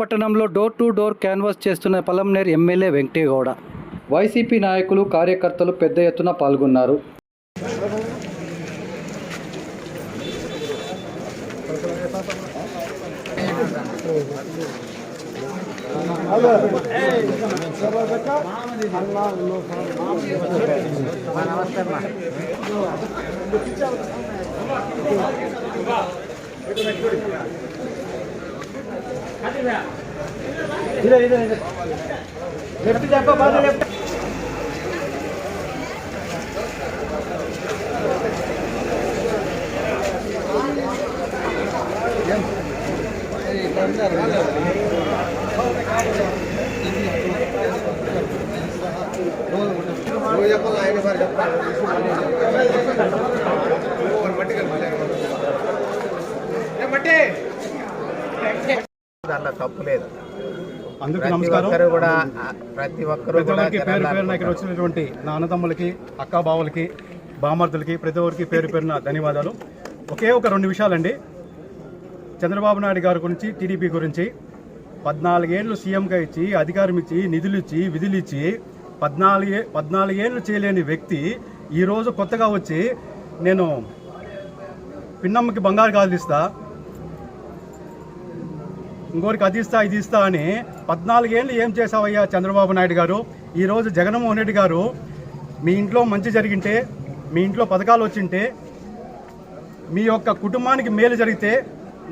పట్టణంలో door to door canvas చేస్తున్న Palamaner MLA Venkategowda. YCP నాయకులు కార్యకర్తలు పెద్ద ఎత్తున పాల్గొన్నారు. इधर इधर इधर लेफ़्ट जाओ बाद लेफ़्ट मटे దాంట్లో తప్పు లేదు. ప్రతి నమస్కారం. ఒక్కరు కూడా ప్రతి ఒక్కరు కూడా పేరు పేరున ఇక్కడ వచ్చినటువంటి నా అన్నదమ్ములకి అక్కా బావలకి బామర్దులకి ప్రతి ఒక్కరికి పేరు పేరున ధన్యవాదాలు. ఒకే ఒక రెండు విషయాలండి. చంద్రబాబు నాయుడు గారి గురించి టీడీపీ గురించి పద్నాలుగేళ్ళు సీఎంగా ఇచ్చి అధికారం ఇచ్చి నిధులు ఇచ్చి విధులు ఇచ్చి పద్నాలుగే పద్నాలుగేళ్ళు చేయలేని వ్యక్తి ఈరోజు కొత్తగా వచ్చి నేను పిన్నమ్మకి బంగారు గాజులు ఇస్తా ఇంకోరికి అది ఇస్తా ఇది ఇస్తా అని పద్నాలుగేళ్ళు ఏం చేసావయ్యా చంద్రబాబు నాయుడు గారు? ఈరోజు జగన్మోహన్ రెడ్డి గారు మీ ఇంట్లో మంచి జరిగింటే మీ ఇంట్లో పథకాలు వచ్చింటే మీ యొక్క కుటుంబానికి మేలు జరిగితే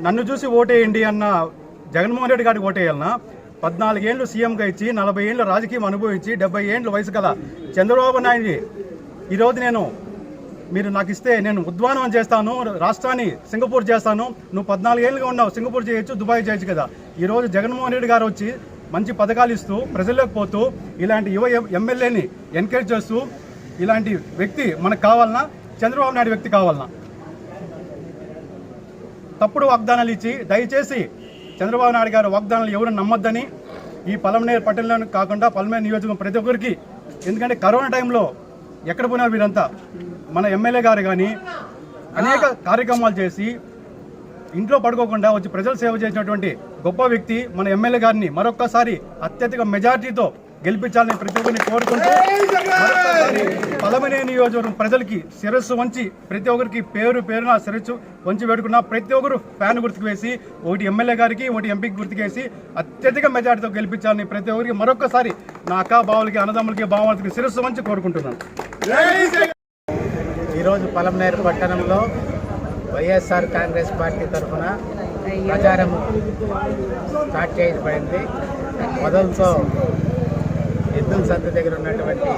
నన్ను చూసి ఓటేయండి అన్న జగన్మోహన్ రెడ్డి గారికి ఓటేయాలన్నా పద్నాలుగేళ్ళు సీఎంగా ఇచ్చి నలభై ఏళ్ళు రాజకీయం అనుభవించి డెబ్బై ఏళ్ళు వయసు గల చంద్రబాబు నాయుడు ఈరోజు నేను మీరు నాకు ఇస్తే నేను ఉద్వానం చేస్తాను రాష్ట్రాన్ని సింగపూర్ చేస్తాను. నువ్వు పద్నాలుగేళ్ళుగా ఉన్నావు సింగపూర్ చేయొచ్చు దుబాయ్ చేయొచ్చు కదా. ఈరోజు జగన్మోహన్ రెడ్డి గారు వచ్చి మంచి పథకాలు ఇస్తూ ప్రజల్లోకి పోతూ ఇలాంటి యువ ఎమ్మెల్యేని ఎంకరేజ్ చేస్తూ ఇలాంటి వ్యక్తి మనకు కావాలన్నా చంద్రబాబు నాయుడు వ్యక్తి కావాలన్నా. తప్పుడు వాగ్దానాలు ఇచ్చి దయచేసి చంద్రబాబు నాయుడు గారు వాగ్దానాలు ఎవరు నమ్మొద్దని ఈ పలమనేరు పట్టణంలో కాకుండా పలమనేరు నియోజకవర్గం ప్రతి ఒక్కరికి ఎందుకంటే కరోనా టైంలో ఎక్కడ పోయినారు వీరంతా మన ఎమ్మెల్యే గారు కానీ అనేక కార్యక్రమాలు చేసి ఇంట్లో పడుకోకుండా వచ్చి ప్రజలు సేవ చేసినటువంటి గొప్ప వ్యక్తి మన ఎమ్మెల్యే గారిని మరొక్కసారి అత్యధిక మెజార్టీతో గెలిపించాలని ప్రతి ఒక్కరిని కోరుకుంటూ మరొక్కసారి పలమనే నియోజకవర్గం ప్రజలకి శిరస్సు వంచి ప్రతి ఒక్కరికి పేరు పేరున శిరస్సు వంచి పెట్టుకున్న ప్రతి ఒక్కరు ఫ్యాన్ గుర్తుకు వేసి ఒకటి ఎమ్మెల్యే గారికి ఒకటి ఎంపీకి గుర్తుకు వేసి అత్యధిక మెజార్టీతో గెలిపించాలని ప్రతి ఒక్కరికి మరొక్కసారి నా అక్క బావులకి అన్నదమ్ములకి బావలకి శిరస్సు వంచి కోరుకుంటున్నాను. ఈరోజు పలంనేరు పట్టణంలో వైఎస్ఆర్ కాంగ్రెస్ పార్టీ తరఫున ప్రచారం స్టార్ట్ చేయబడింది. మొదలుతో ఎద్దుల సంత దగ్గర ఉన్నటువంటి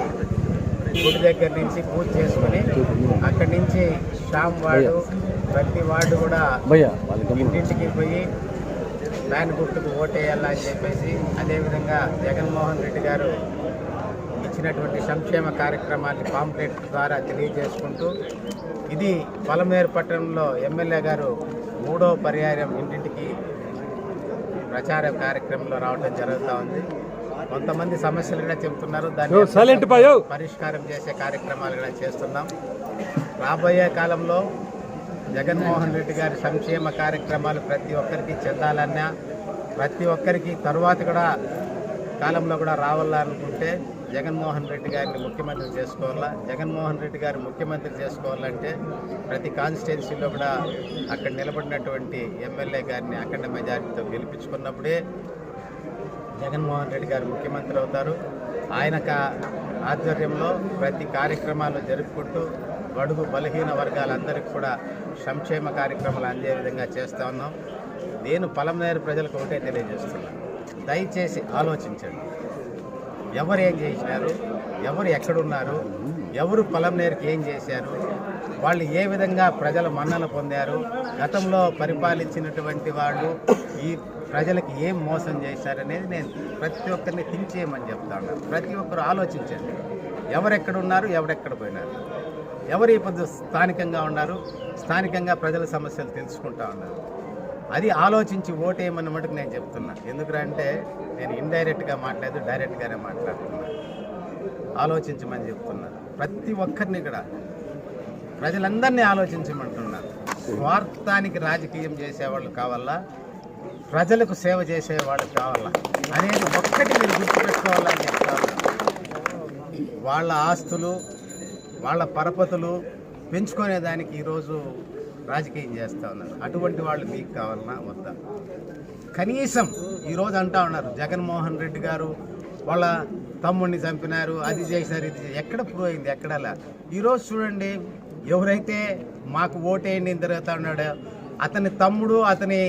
గుడి దగ్గర నుంచి పూజ చేసుకుని అక్కడి నుంచి శ్యామ్ వార్డు ప్రతి వార్డు కూడా ఇంటింటికి పోయి ఫ్యాన్ గుర్తుకు ఓటేయాలా అని చెప్పేసి అదేవిధంగా జగన్మోహన్ రెడ్డి గారు ఇచ్చినటువంటి సంక్షేమ కార్యక్రమాన్ని పాంప్లెట్ ద్వారా తెలియజేసుకుంటూ ఇది పలమేరు పట్టణంలో ఎమ్మెల్యే గారు మూడో పర్యాయం ఇంటింటికి ప్రచార కార్యక్రమంలో రావడం జరుగుతూ ఉంది. కొంతమంది సమస్యలు కూడా చెబుతున్నారు. దాన్ని పరిష్కారం చేసే కార్యక్రమాలు కూడా చేస్తున్నాం. రాబోయే కాలంలో జగన్మోహన్ రెడ్డి గారి సంక్షేమ కార్యక్రమాలు ప్రతి ఒక్కరికి చెందాలన్నా ప్రతి ఒక్కరికి తరువాత కూడా కాలంలో కూడా రావాలనుకుంటే జగన్మోహన్ రెడ్డి గారిని ముఖ్యమంత్రి చేసుకోవాలా? జగన్మోహన్ రెడ్డి గారు ముఖ్యమంత్రి చేసుకోవాలంటే ప్రతి కాన్స్టిట్యున్సీలో కూడా అక్కడ నిలబడినటువంటి ఎమ్మెల్యే గారిని అఖండ మెజారిటీతో గెలిపించుకున్నప్పుడే జగన్మోహన్ రెడ్డి గారు ముఖ్యమంత్రి అవుతారు. ఆయన ఆధ్వర్యంలో ప్రతి కార్యక్రమాలు జరుపుకుంటూ బడుగు బలహీన వర్గాలందరికీ కూడా సంక్షేమ కార్యక్రమాలు అందే విధంగా చేస్తూ ఉన్నాం. నేను పలమనేరు ప్రజలకు ఒకటే తెలియజేస్తున్నాను దయచేసి ఆలోచించండి. ఎవరు ఏం చేసినారు? ఎవరు ఎక్కడున్నారు? ఎవరు పొలం నేరుకు ఏం చేశారు? వాళ్ళు ఏ విధంగా ప్రజల మన్నన పొందారు? గతంలో పరిపాలించినటువంటి వాళ్ళు ఈ ప్రజలకి ఏం మోసం చేశారనేది నేను ప్రతి ఒక్కరిని థింక్ చేయమని చెప్తాను. ప్రతి ఒక్కరు ఆలోచించండి. ఎవరెక్కడున్నారు? ఎవరెక్కడ పోయినారు? ఎవరు ఈ పొద్దు స్థానికంగా ఉన్నారు? స్థానికంగా ప్రజల సమస్యలు తెలుసుకుంటా ఉన్నారు. అది ఆలోచించి ఓటేయమన్న మటుకు నేను చెప్తున్నా. ఎందుకంటే నేను ఇండైరెక్ట్గా మాట్లాడదు డైరెక్ట్గానే మాట్లాడుతున్నా. ఆలోచించమని చెప్తున్నా. ప్రతి ఒక్కరిని కూడా ప్రజలందరినీ ఆలోచించమంటున్నారు స్వార్థానికి రాజకీయం చేసేవాళ్ళు కావాలా? ప్రజలకు సేవ చేసే వాళ్ళు కావాలా? అనేది ఒక్కటి మీరు గుర్తుపెట్టుకోవాలని చెప్తాను వాళ్ళ ఆస్తులు వాళ్ళ పరపతులు పెంచుకునేదానికి ఈరోజు రాజకీయం చేస్తూ ఉన్నారు అటువంటి వాళ్ళు మీకు కావాలన్నా వద్దా కనీసం ఈరోజు అంటా ఉన్నారు జగన్మోహన్ రెడ్డి గారు వాళ్ళ తమ్ముడిని చంపినారు అది చేశారు ఇది చేశారు. ఎక్కడ ప్రూవ్ అయింది ఎక్కడలా ఈరోజు చూడండి ఎవరైతే మాకు ఓటేయండి అని తిరుగుతా ఉన్నాడో అతని తమ్ముడు అతని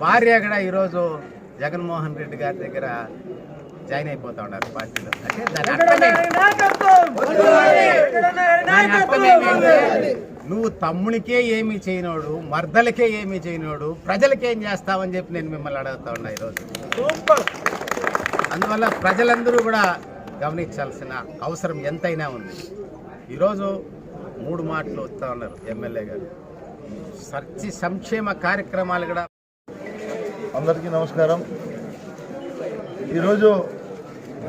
భార్య కూడా ఈరోజు జగన్మోహన్ రెడ్డి గారి దగ్గర జాయిన్ అయిపోతా ఉన్నారు పార్టీలో. అంటే దాని అర్థం నువ్వు తమ్మునికే ఏమీ చేయనోడు మర్దలకే ఏమీ చేయనోడు ప్రజలకేం చేస్తావని చెప్పి నేను మిమ్మల్ని అడుగుతా ఉన్నా ఈరోజు. అందువల్ల ప్రజలందరూ కూడా గమనించాల్సిన అవసరం ఎంతైనా ఉంది. ఈరోజు మూడు మాటలు వస్తూ ఉన్నారు ఎమ్మెల్యే గారు. సర్చి సంక్షేమ కార్యక్రమాలు కూడా అందరికీ నమస్కారం. ఈరోజు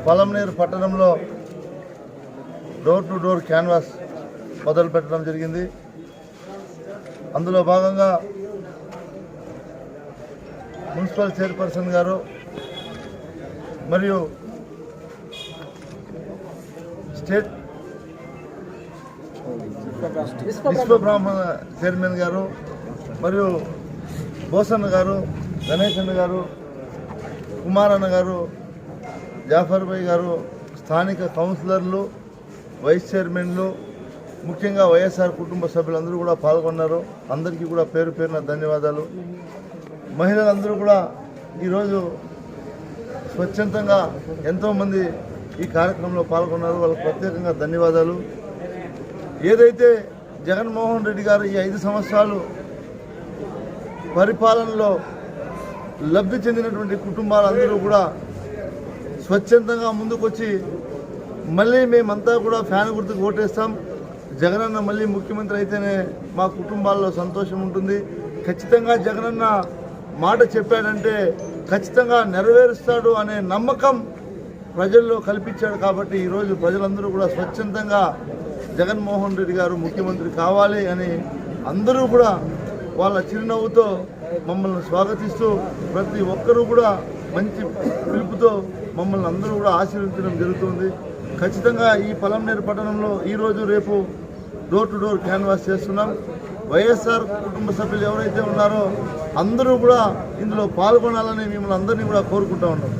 పొలంనీరు పట్టణంలో డోర్ టు డోర్ క్యాన్వాస్ మొదలు పెట్టడం జరిగింది. అందులో భాగంగా మున్సిపల్ చైర్పర్సన్ గారు మరియు స్టేట్ విశ్వబ్రాహ్మణ చైర్మన్ గారు మరియు బోసన్న గారు గణేష్ అన్న గారు కుమారన్న గారు జాఫర్ భాయ్ గారు స్థానిక కౌన్సిలర్లు వైస్ చైర్మన్లు ముఖ్యంగా వైఎస్ఆర్ కుటుంబ సభ్యులందరూ కూడా పాల్గొన్నారు. అందరికీ కూడా పేరు పేరున ధన్యవాదాలు. మహిళలందరూ కూడా ఈరోజు స్వచ్ఛందంగా ఎంతోమంది ఈ కార్యక్రమంలో పాల్గొన్నారు. వాళ్ళకు ప్రత్యేకంగా ధన్యవాదాలు. ఏదైతే జగన్మోహన్ రెడ్డి గారు ఈ ఐదు సంవత్సరాలు పరిపాలనలో లబ్ధి చెందినటువంటి కుటుంబాలందరూ కూడా స్వచ్ఛందంగా ముందుకొచ్చి మళ్ళీ మేమంతా కూడా ఫ్యాన్ గుర్తుకు ఓటేస్తాం. జగనన్న మళ్ళీ ముఖ్యమంత్రి అయితేనే మా కుటుంబాల్లో సంతోషం ఉంటుంది. ఖచ్చితంగా జగనన్న మాట చెప్పాడంటే ఖచ్చితంగా నెరవేరుస్తాడు అనే నమ్మకం ప్రజల్లో కల్పించాడు కాబట్టి ఈరోజు ప్రజలందరూ కూడా స్వచ్ఛందంగా జగన్మోహన్ రెడ్డి గారు ముఖ్యమంత్రి కావాలి అని అందరూ కూడా వాళ్ళ చిరునవ్వుతో మమ్మల్ని స్వాగతిస్తూ ప్రతి ఒక్కరూ కూడా మంచి పిలుపుతో మమ్మల్ని అందరూ కూడా ఆశీర్వించడం జరుగుతుంది. ఖచ్చితంగా ఈ పలంనేరు పట్టణంలో ఈరోజు రేపు డోర్ టు డోర్ క్యాన్వాస్ చేస్తున్నాం. వైఎస్ఆర్ కుటుంబ సభ్యులు ఎవరైతే ఉన్నారో అందరూ కూడా ఇందులో పాల్గొనాలని మిమ్మల్ని అందరినీ కూడా కోరుకుంటా ఉన్నాం.